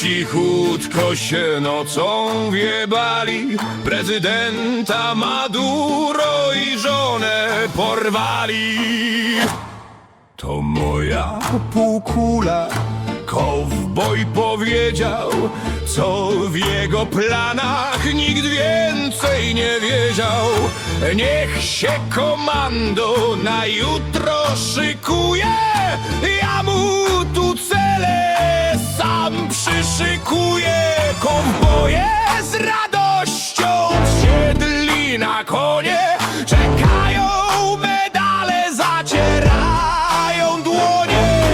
cichutko się nocą wiebali Prezydenta Maduro i żonę porwali. To moja półkula Kowboj powiedział Co w jego planach nikt więcej nie wiedział. Niech się komando na jutro szykuje Ja przyszykuję Kowboje z radością wsiedli na konie. Czekają medale, zacierają dłonie.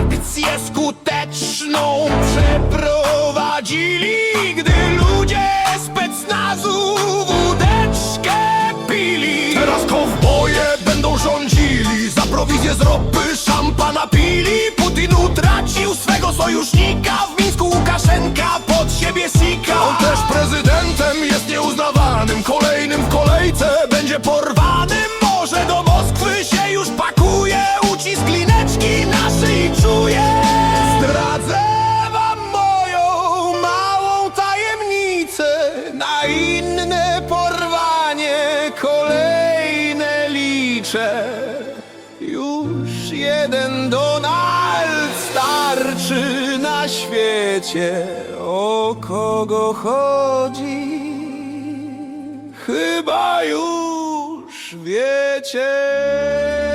Akcję skuteczną przeprowadzili Gdy ludzie specnazu wódeczkę pili. Teraz kowboje będą rządzili Za z ropy szampana pili. Putin utracił swego sojusznika W Mińsku będzie porwanym Może do Moskwy się już pakuje. Ucisk lineczki na szyi czuje. Zdradzę wam moją małą tajemnicę. Na inne porwanie kolejne liczę. Już jeden Donald starczy na świecie. O kogo chodzi? Chyba już wiecie